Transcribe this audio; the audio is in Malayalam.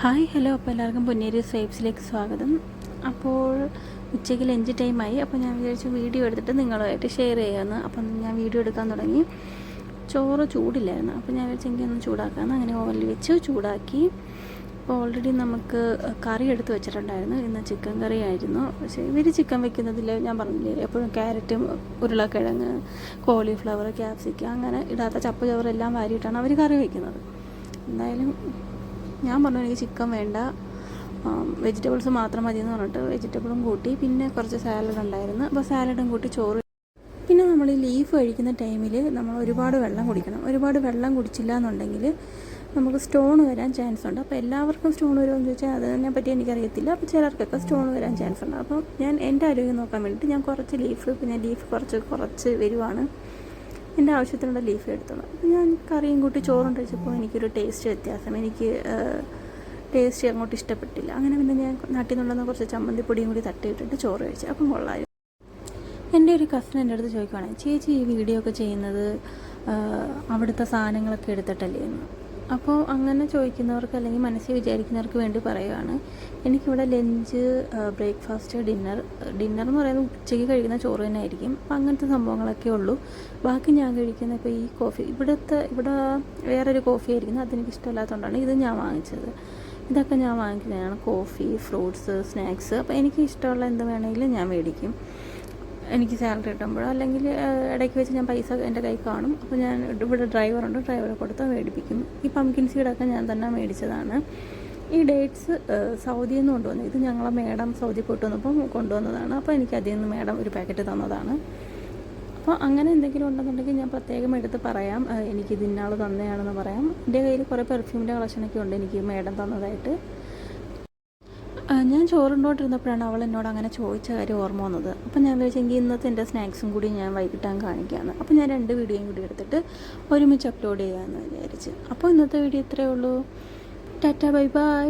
Hi hello. അപ്പോൾ എല്ലാവർക്കും പൊന്നേരി സ്വൈപ്സിലേക്ക് സ്വാഗതം. അപ്പോൾ ഉച്ചയ്ക്ക് ലഞ്ച് ടൈമായി. അപ്പോൾ ഞാൻ വിചാരിച്ചു വീഡിയോ എടുത്തിട്ട് നിങ്ങളുമായിട്ട് ഷെയർ ചെയ്യാമെന്ന് അപ്പം ഞാൻ വീഡിയോ എടുക്കാൻ തുടങ്ങി. ചോറ് ചൂടില്ലായിരുന്നു. അപ്പോൾ ഞാൻ വിചാരിച്ചു എനിക്ക് ഒന്ന് ചൂടാക്കാമെന്ന് അങ്ങനെ ഓവനിൽ വെച്ച് ചൂടാക്കി. അപ്പോൾ ഓൾറെഡി നമുക്ക് കറി എടുത്ത് വെച്ചിട്ടുണ്ടായിരുന്നു. ഇന്ന് ചിക്കൻ കറി ആയിരുന്നു പക്ഷേ ഇവർ ചിക്കൻ വെക്കുന്നതിൽ ഞാൻ പറഞ്ഞില്ലേ എപ്പോഴും ക്യാരറ്റും ഉരുളക്കിഴങ്ങ് കോളിഫ്ലവർ ക്യാപ്സിക്കം അങ്ങനെ ഇടാത്ത ചപ്പ് ചവറെല്ലാം വാരിയിട്ടാണ് അവർ കറി വയ്ക്കുന്നത് എന്തായാലും ഞാൻ പറഞ്ഞു എനിക്ക് ചിക്കൻ വേണ്ട. വെജിറ്റബിൾസ് മാത്രം മതി എന്ന് പറഞ്ഞിട്ട് വെജിറ്റബിളും കൂട്ടി. പിന്നെ കുറച്ച് സാലഡ് ഉണ്ടായിരുന്നു. അപ്പോൾ സാലഡും കൂട്ടി ചോറ് പിന്നെ നമ്മൾ ഈ ലീഫ് കഴിക്കുന്ന ടൈമിൽ നമ്മൾ ഒരുപാട് വെള്ളം കുടിക്കണം. ഒരുപാട് വെള്ളം കുടിച്ചില്ല എന്നുണ്ടെങ്കിൽ നമുക്ക് സ്റ്റോൺ വരാൻ ചാൻസ് ഉണ്ട്. അപ്പോൾ എല്ലാവർക്കും സ്റ്റോൺ വരുമെന്ന് ചോദിച്ചാൽ അതിനെ പറ്റി എനിക്കറിയത്തില്ല. അപ്പോൾ ചിലർക്കൊക്കെ സ്റ്റോൺ വരാൻ ചാൻസ് ഉണ്ട്. അപ്പോൾ ഞാൻ എന്റെ ആരോഗ്യം നോക്കാൻ വേണ്ടിയിട്ട് ഞാൻ കുറച്ച് ലീഫ് പിന്നെ ലീഫ് കുറച്ച് കുറച്ച് വരുവാണ്. എന്റെ ആവശ്യത്തിനുള്ള ലീഫ് എടുത്തത് അപ്പോൾ ഞാൻ കറിയും കൂട്ടി ചോറും കഴിച്ചപ്പോൾ എനിക്കൊരു ടേസ്റ്റ് വ്യത്യാസം. എനിക്ക് ടേസ്റ്റ് അങ്ങോട്ട് ഇഷ്ടപ്പെട്ടില്ല. അങ്ങനെ പിന്നെ ഞാൻ നാട്ടിൽ നിന്നുള്ള കുറച്ച് ചമ്മന്തിപ്പൊടിയും കൂടി തട്ടിയിട്ടിട്ട് ചോറ് കഴിച്ചു. അപ്പം കൊള്ളായിരുന്നു എന്റെ ഒരു കസിൻ എന്റെ അടുത്ത് ചോദിക്കുവാണെങ്കിൽ ചേച്ചി ഈ വീഡിയോ ഒക്കെ ചെയ്യുന്നത് അവിടുത്തെ സാധനങ്ങളൊക്കെ എടുത്തിട്ടല്ലേ? എന്ന്. അപ്പോൾ അങ്ങനെ ചോദിക്കുന്നവർക്ക് അല്ലെങ്കിൽ മനസ്സിൽ വിചാരിക്കുന്നവർക്ക് വേണ്ടി പറയുകയാണ് എനിക്കിവിടെ ലഞ്ച് ബ്രേക്ക്ഫാസ്റ്റ് ഡിന്നർ ഡിന്നർ എന്ന് പറയുന്നത് ഉച്ചയ്ക്ക് കഴിക്കുന്ന ചോറ് തന്നെ ആയിരിക്കും അപ്പം അങ്ങനത്തെ സംഭവങ്ങളൊക്കെ ഉള്ളൂ. ബാക്കി ഞാൻ കഴിക്കുന്ന ഇപ്പോൾ ഈ കോഫി ഇവിടുത്തെ ഇവിടെ വേറൊരു കോഫി ആയിരിക്കുന്നു. അതെനിക്ക് ഇഷ്ടമല്ലാത്തതുകൊണ്ടാണ് ഇത് ഞാൻ വാങ്ങിച്ചത്. ഇതൊക്കെ ഞാൻ വാങ്ങിക്കുന്നതാണ് കോഫി ഫ്രൂട്ട്സ് സ്നാക്സ് അപ്പോൾ എനിക്ക് ഇഷ്ടമുള്ള എന്ത് വേണമെങ്കിലും ഞാൻ മേടിക്കും. എനിക്ക് സാലറി കിട്ടുമ്പോഴോ അല്ലെങ്കിൽ ഇടയ്ക്ക് വെച്ച് ഞാൻ പൈസ എന്റെ കൈ കാണും. അപ്പോൾ ഞാൻ ഇവിടെ ഡ്രൈവറുണ്ട് ഡ്രൈവറെ കൊടുത്ത് മേടിപ്പിക്കും. ഈ പംകിൻ സീഡൊക്കെ ഞാൻ തന്നെ മേടിച്ചതാണ്. ഈ ഡേറ്റ്സ് സൗദിയിൽ നിന്ന് കൊണ്ടുവന്നു ഇത് ഞങ്ങളെ മേഡം സൗദി കൊണ്ടുവന്നപ്പം കൊണ്ടുവന്നതാണ്. അപ്പോൾ എനിക്ക് അതിൽ നിന്ന് മേഡം ഒരു പാക്കറ്റ് തന്നതാണ്. അപ്പോൾ അങ്ങനെ എന്തെങ്കിലും ഉണ്ടെന്നുണ്ടെങ്കിൽ ഞാൻ പ്രത്യേകം എടുത്ത് പറയാം. എനിക്കിത് ഇന്നാൾ തന്നെയാണെന്ന് പറയാം. എന്റെ കയ്യിൽ കുറേ പെർഫ്യൂമിന്റെ കളക്ഷനൊക്കെ ഉണ്ട് എനിക്ക് മേഡം തന്നതായിട്ട്. ഞാൻ ചോറുണ്ടോണ്ടിരുന്നപ്പോഴാണ് അവൾ എന്നോട് അങ്ങനെ ചോദിച്ച കാര്യം ഓർമ്മ വന്നത്. അപ്പം ഞാൻ വിചാരിച്ചെങ്കിൽ ഇന്നത്തെ എന്റെ സ്നാക്സും കൂടി ഞാൻ വൈകിട്ടാൻ കാണിക്കാമെന്ന് അപ്പോൾ ഞാൻ രണ്ട് വീഡിയോയും കൂടി എടുത്തിട്ട് ഒരുമിച്ച് അപ്ലോഡ് ചെയ്യാമെന്ന് വിചാരിച്ച്. അപ്പോൾ ഇന്നത്തെ വീഡിയോ ഇത്രയേ ഉള്ളൂ. Tata bye bye.